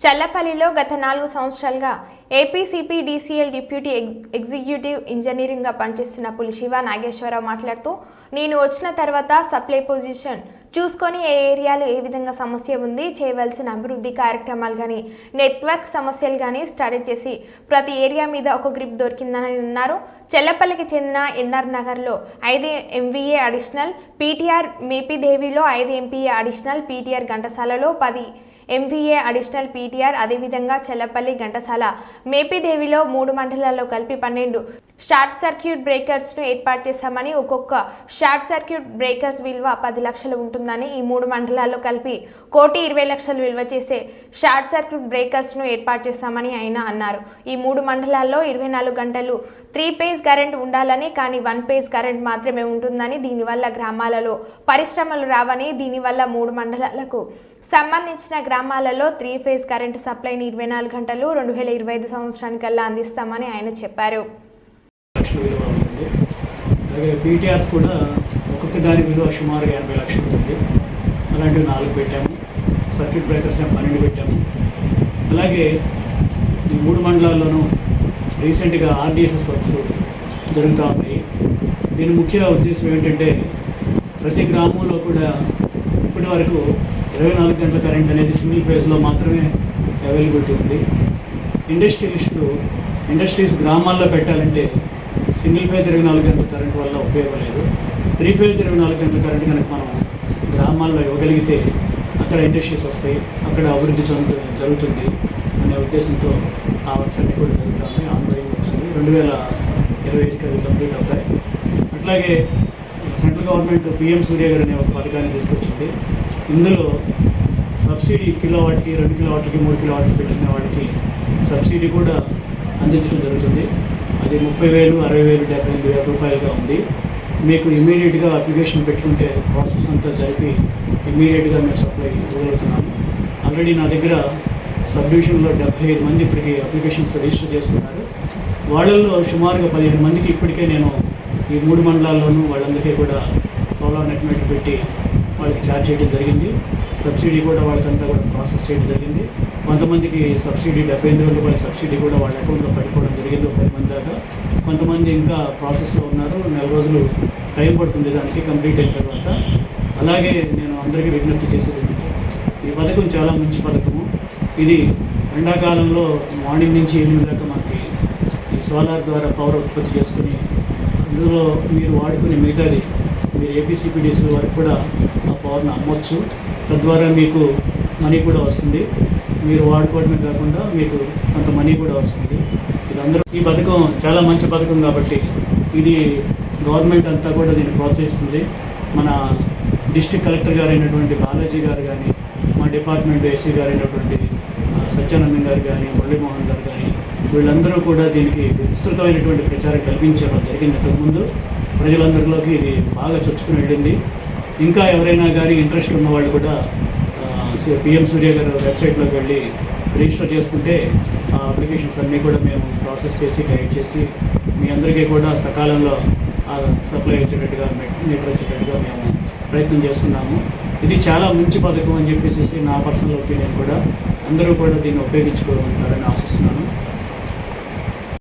చల్లపల్లిలో గత నాలుగు సంవత్సరాలుగా ఏపీసీపీ డీసీఎల్ డిప్యూటీ ఎగ్ ఎగ్జిక్యూటివ్ ఇంజనీరింగ్గా పనిచేస్తున్న పులిశివ నాగేశ్వరరావు మాట్లాడుతూ నేను వచ్చిన తర్వాత సప్లై పొజిషన్ చూసుకొని ఏ ఏరియాలో ఏ విధంగా సమస్య ఉంది చేయవలసిన అభివృద్ధి కార్యక్రమాలు కానీ నెట్వర్క్ సమస్యలు కానీ స్టడీ చేసి ప్రతి ఏరియా మీద ఒక గ్రిప్ దొరికిందని అన్నారు చెల్లపల్లికి చెందిన ఎన్ఆర్ నగర్లో ఐదు ఎంవీఏ అడిషనల్ పీటీఆర్ మేపీదేవిలో ఐదు ఎంపీఏ అడిషనల్ పీటీఆర్ ఘంటసాలలో పది ఎంవీఏ అడిషనల్ పీటీఆర్ అదేవిధంగా చెల్లపల్లి ఘంటసాల మేపీదేవిలో మూడు మండలాల్లో కలిపి పన్నెండు షార్ట్ సర్క్యూట్ బ్రేకర్స్ను ఏర్పాటు చేస్తామని ఒక్కొక్క షార్ట్ సర్క్యూట్ బ్రేకర్స్ విలువ పది లక్షలు ఉంటుందని ఈ మూడు మండలాల్లో కలిపి కోటి ఇరవై లక్షలు విలువ చేసే షార్ట్ సర్క్యూట్ బ్రేకర్స్ను ఏర్పాటు చేస్తామని ఆయన అన్నారు. ఈ మూడు మండలాల్లో ఇరవై నాలుగు గంటలు త్రీ పేజ్ కరెంట్ ఉండాలని కానీ వన్ పేజ్ కరెంట్ మాత్రమే ఉంటుందని దీనివల్ల గ్రామాలలో పరిశ్రమలు రావని దీనివల్ల మూడు మండలాలకు సంబంధించిన గ్రామాలలో త్రీ ఫేజ్ కరెంటు సప్లైని ఇరవై నాలుగు గంటలు రెండు వేల ఇరవై ఐదు సంవత్సరానికల్లా అందిస్తామని ఆయన చెప్పారు. అలాగే పీటీఆర్స్ కూడా ఒక్కొక్క దాని విలువ సుమారుగా ఎనభై లక్షలు ఉంది. అలాంటివి నాలుగు పెట్టాము. సర్క్యూట్ బ్రేకర్స్ పన్నెండు పెట్టాము. అలాగే ఈ మూడు మండలాల్లోనూ రీసెంట్గా ఆర్డిఎస్ఎస్ వర్క్స్ జరుగుతూ ఉన్నాయి. దీని ముఖ్య ఉద్దేశం ఏంటంటే ప్రతి గ్రామంలో కూడా ఇప్పటి వరకు ఇరవై నాలుగు గంటల కరెంట్ అనేది సింగిల్ ఫేజ్లో మాత్రమే అవైలబిలిటీ ఉంది. ఇండస్ట్రియలిస్టులు ఇండస్ట్రీస్ గ్రామాల్లో పెట్టాలంటే సింగిల్ ఫేజ్ ఇరవై నాలుగు గంటల కరెంట్ వల్ల ఉపయోగం లేదు. త్రీ ఫేజ్ ఇరవై నాలుగు గంటల కరెంట్ కనుక మనం గ్రామాల్లో ఇవ్వగలిగితే అక్కడ ఇండస్ట్రీస్ వస్తాయి అక్కడ అభివృద్ధి చెందు జరుగుతుంది అనే ఉద్దేశంతో ఆ వర్క్స్ అన్నీ కూడా జరుగుతున్నాయి ఆన్గోయింగ్ వర్క్స్ రెండు వేల ఇరవై ఐదుకి అవి కంప్లీట్ అవుతాయి. అట్లాగే సెంట్రల్ గవర్నమెంట్ పిఎం సూర్య గారు అనే ఒక పథకాన్ని తీసుకొచ్చింది. ఇందులో సబ్సిడీ కిలో వాటికి రెండు కిలో వాటికి మూడు కిలో వాటికి పెట్టిన వాటికి సబ్సిడీ కూడా అందించడం జరుగుతుంది. అది ముప్పై వేలు అరవై వేలు డెబ్బై ఎనిమిది వేల రూపాయలుగా ఉంది. మీకు ఇమీడియట్గా అప్లికేషన్ పెట్టుకుంటే ప్రాసెస్ అంతా జరిపి ఇమీడియట్గా మేము సప్లై ఇవ్వగలుగుతున్నాము ఆల్రెడీ నా దగ్గర సబ్ డివిజన్లో డెబ్బై ఐదు మంది ఇప్పటికీ అప్లికేషన్స్ రిజిస్టర్ చేసుకున్నారు. వాళ్ళల్లో సుమారుగా పదిహేను మందికి ఇప్పటికే నేను ఈ మూడు మండలాల్లోనూ వాళ్ళందరికీ కూడా సోలార్ నెట్ మీటర్ పెట్టి వాళ్ళకి ఛార్జ్ చేయడం జరిగింది. సబ్సిడీ కూడా వాళ్ళకంతా కూడా ప్రాసెస్ చేయడం జరిగింది. కొంతమందికి సబ్సిడీ డెబ్బై ఎనిమిది వేల రూపాయల సబ్సిడీ కూడా వాళ్ళ అకౌంట్లో పడిపోవడం జరిగింది. ఒక పది మంది దాకా. కొంతమంది ఇంకా ప్రాసెస్లో ఉన్నారు. నెల రోజులు టైం పడుతుంది దానికి కంప్లీట్ అయిన తర్వాత. అలాగే నేను అందరికీ విజ్ఞప్తి చేసేది ఏంటంటే ఈ పథకం చాలా మంచి పథకము. ఇది ఎండాకాలంలో మార్నింగ్ నుంచి ఈవినింగ్ దాకా మనకి ఈ సోలార్ ద్వారా పవర్ ఉత్పత్తి చేసుకుని అందులో మీరు వాడుకునే మిగతాది మీరు ఏపీసీపీడీసీ వరకు కూడా ఆ పవర్ని అమ్మొచ్చు. తద్వారా మీకు మనీ కూడా వస్తుంది. మీరు వాడుకోవడమే కాకుండా మీకు కొంత మనీ కూడా వస్తుంది. అందరూ ఈ పథకం చాలా మంచి పథకం కాబట్టి ఇది గవర్నమెంట్ అంతా కూడా దీన్ని ప్రోత్సహిస్తుంది. మన డిస్టిక్ కలెక్టర్ గారు అయినటువంటి బాలాజీ గారు కానీ మా డిపార్ట్మెంట్ ఏసీ గారు అయినటువంటి సత్యానందం గారు కానీ మురళీమోహన్ గారు కానీ వీళ్ళందరూ కూడా దీనికి విస్తృతమైనటువంటి ప్రచారం కల్పించడం జరిగింది. ఇంతకుముందు ప్రజలందరిలోకి ఇది బాగా చొచ్చుకుని వెళ్ళింది. ఇంకా ఎవరైనా కానీ ఇంట్రెస్ట్ ఉన్న వాళ్ళు కూడా పిఎం సూర్య గారు వెబ్సైట్లోకి వెళ్ళి రిజిస్టర్ చేసుకుంటే ఆ అప్లికేషన్స్ అన్నీ కూడా మేము ప్రాసెస్ చేసి గైడ్ చేసి మీ అందరికీ కూడా సకాలంలో సప్లై వచ్చేటట్టుగా మీటర్ వచ్చేటట్టుగా మేము ప్రయత్నం చేస్తున్నాము. ఇది చాలా మంచి పథకం అని చెప్పేసి నా పర్సనల్ ఒపీనియన్ కూడా. అందరూ కూడా దీన్ని ఉపయోగించుకోగలుగుతారని ఆశిస్తున్నాను.